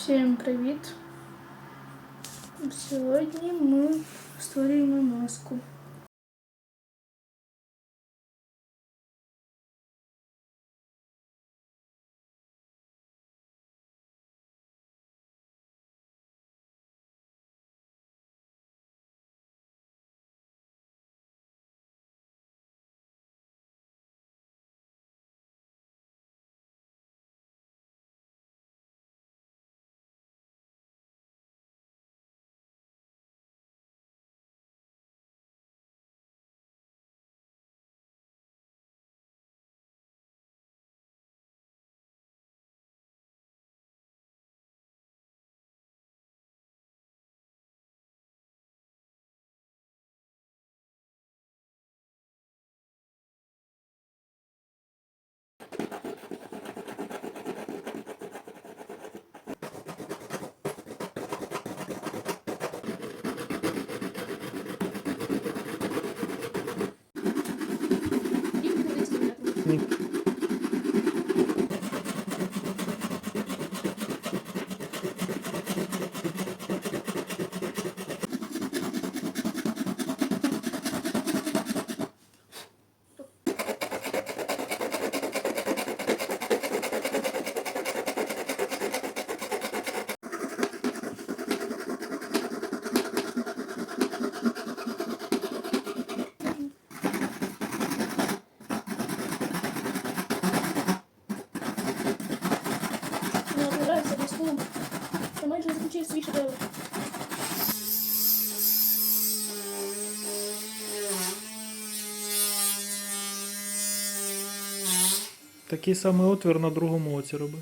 Всім привіт! Сьогодні ми створюємо маску. І подивіться на Ні. Мені фільм. Я майже закінчив свій шедевр. Такий самий отвір на другому оці роби.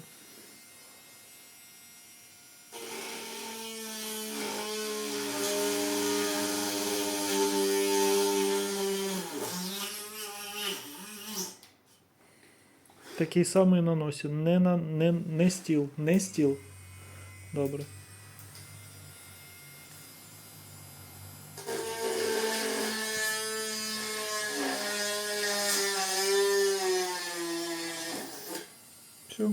Такий самий на носі. Не, на, не, не стіл. Не стіл. Добре. Все.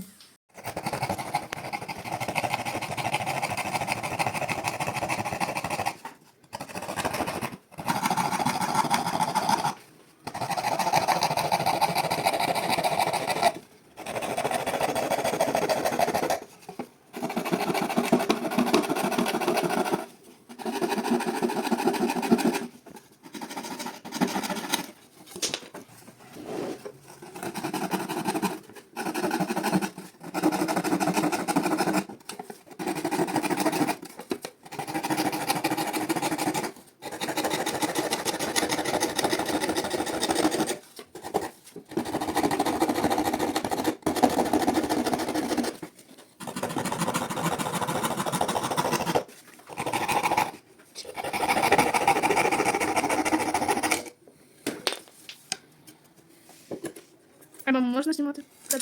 А маму можна знімати? Так.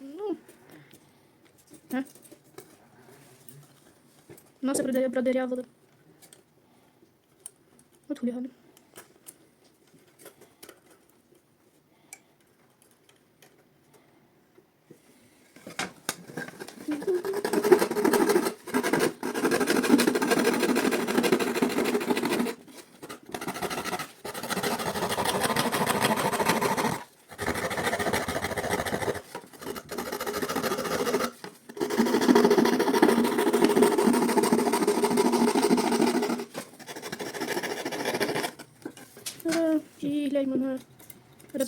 Ну. А? Носи продає продерявили. От хулігани. Ура! І гляньмо на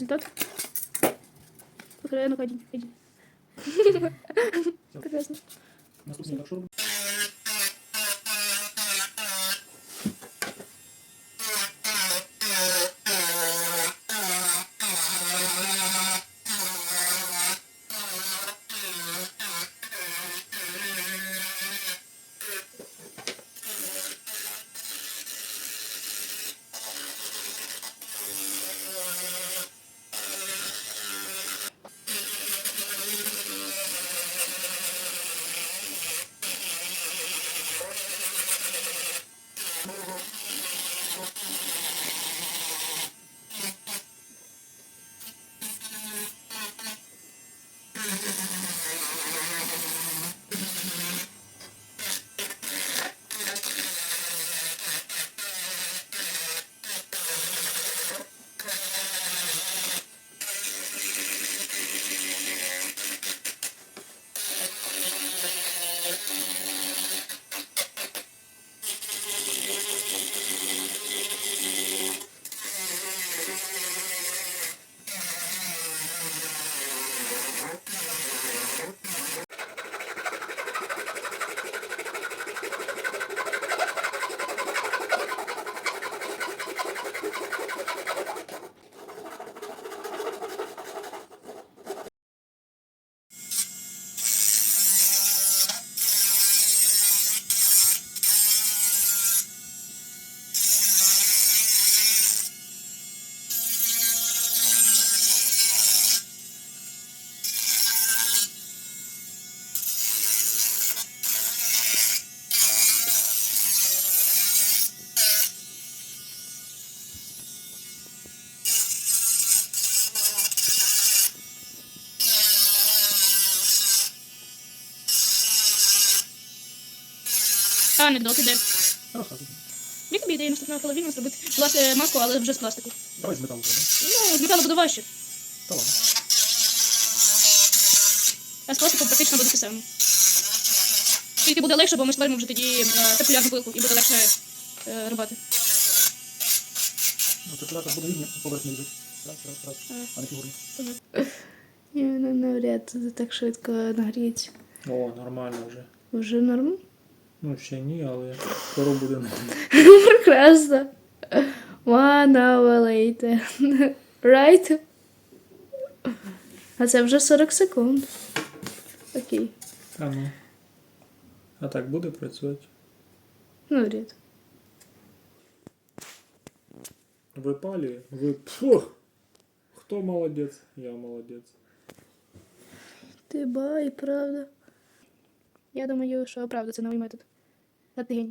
результат. Покриває на один. один. А анекдот іде. Розказуй. Як тобі ідея наступного Хеллоуіну зробити власне маску, але вже з пластику? Давай з металу зробимо. Ну, з металу буде важче. Та ладно. А з пластику практично буде те саме. Тільки буде легше, бо ми створимо вже тоді е, циркулярну пилку і буде легше е, рубати. Ну, це так буде рівня поверхні лежить. Раз, раз, раз. А не фігурні. Ні, ну навряд це так швидко нагріється. О, нормально вже. Вже норм? Ну, ще ні, але скоро буде. Прекрасно. One hour later. Right? А це вже 40 секунд. Окей. А ну. А так буде працювати? Ну, вряд. Випалює? Ви... Фух! Хто молодець? Я молодець. Ти бай, правда. Я думаю, що правда, це новий метод. А ти.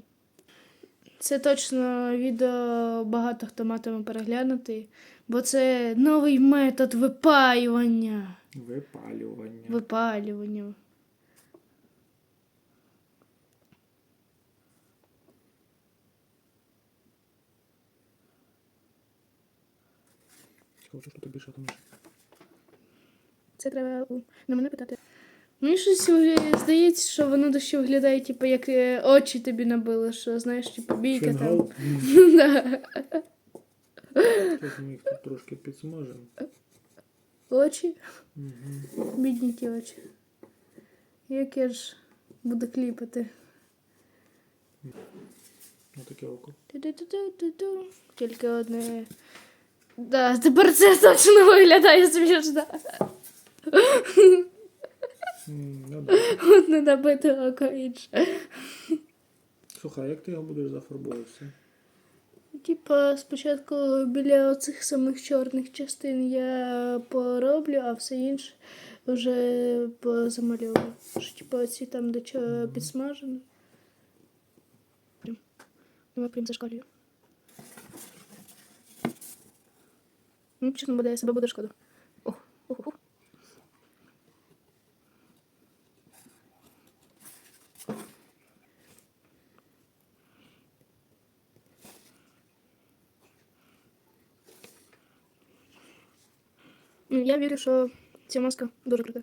Це точно відео багато хто матиме переглянути, бо це новий метод випаювання. Випалювання. Випалювання. Хочу, що ти більше думаєш. Це треба у- на мене питати. Мені щось здається, що воно дощі виглядає, типу, як е, очі тобі набили, що знаєш, типу, бійка там. Зараз ми їх тут трошки підсмажемо. Очі, Угу. бідні ті очі. Як я ж буду кліпати. Ось таке око. Тільки одне. Да, тепер це точно виглядає смішно. Ну, да. Одне набите око інше. Слухай, а як ти його будеш зафарбовуватися? Типа, спочатку біля оцих самих чорних частин я пороблю, а все інше вже позамальовую. Що, типа, оці там, де чого підсмажено. Я прям зашкалюю. Ну, чесно буде, себе буде шкода. Ох, ох, ох. Я вірю, що ця маска дуже крута.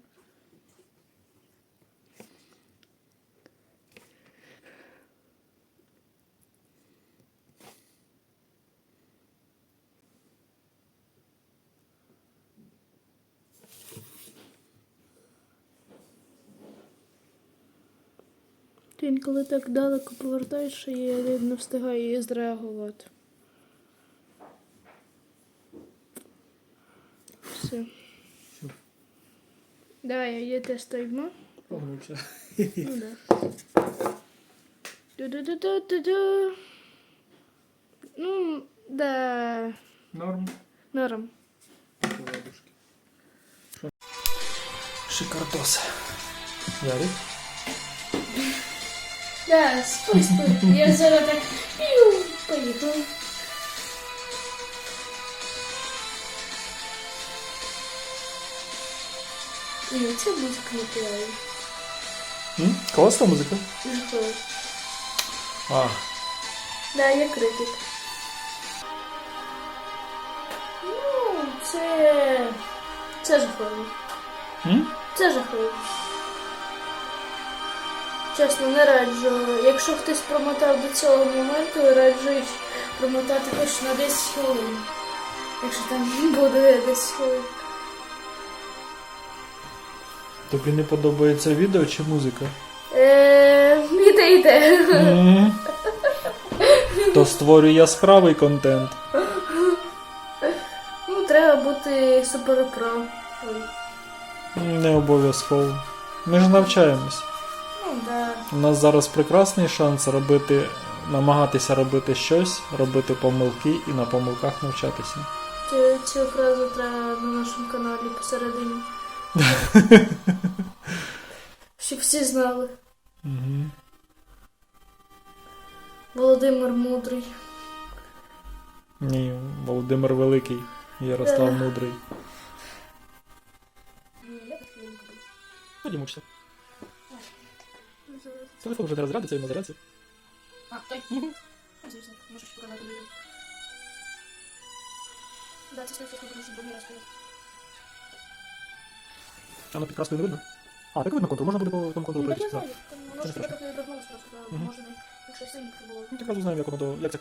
Інколи так далеко повертаєш, що я не встигаю її зреагувати. Все. Все. Давай, я теж стоїмо. Погнувся. Ну да. Ду-ду-ду-ду-ду-ду. Ну, да. Норм. Норм. Ладушки. Що? Шикардос. Ярик? Да, спой, спой. Я зараз так поїхав. Ні, це музика не. М? Класна музика? Жахливо. А, Да, я критик. Ну, це. Це жахливо. М? Це жахливо. Чесно, не раджу. Якщо хтось промотав до цього моменту, раджу промотати хоч на 10 хвилин. Якщо там буде 10 хвилин. Тобі не подобається відео чи музика? Е, іде, іде. М. То створює яскравий контент. Ну, треба бути супер про. Не обов'язково. Ми ж навчаємось. Ну, да. У нас зараз прекрасний шанс робити, намагатися робити щось, робити помилки і на помилках навчатися. Цю, цю фразу треба на нашому каналі посередині. Щоб всі знали. Угу. Володимир Мудрий. Ні, Володимир Великий, Ярослав Мудрий. Ходімо вчитися. Телефон вже не розрядиться, і на зарядці. А, той. Звісно, можеш показати людям. Да, це тому що другий раз стоїть. А ну під краскою не видно? А, так видно контур, можна буде по тому контуру Ну, так воно ж не так не просто, може, якщо синенько було. Ну, так разу знаємо, як воно до... як це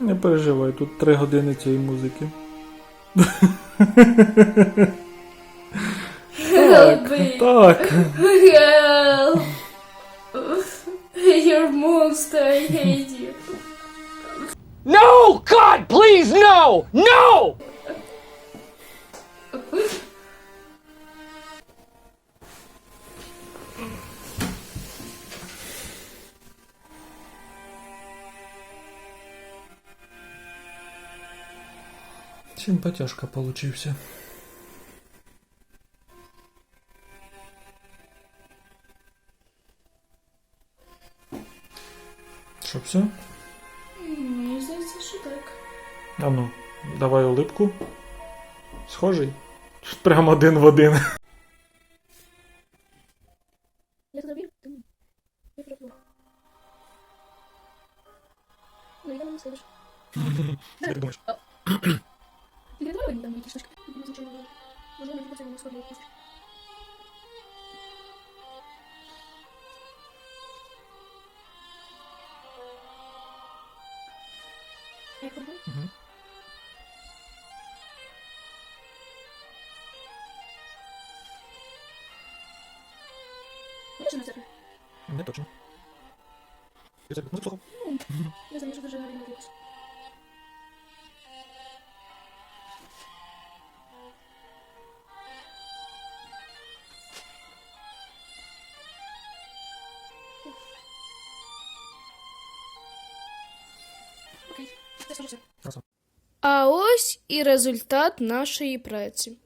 Не переживай, тут три години цієї музики. Help me. Так. Help. You're a monster, I hate you. No! God, please, no! No! Симпатяшка получився. Що, все? Мені здається, що так. А ну, давай улипку. Схожий? Прям один в один. Ну, я не скажеш. Як думаєш? Ти не давай мені там якісь штучки. Я звичайно не Може, вони просто не схожі якісь. Я пробую. Мгм. Я ще не церкві. Не точно. Ти це музику слухав? Я знаю, що дуже гарно якось. А ось і результат нашої праці.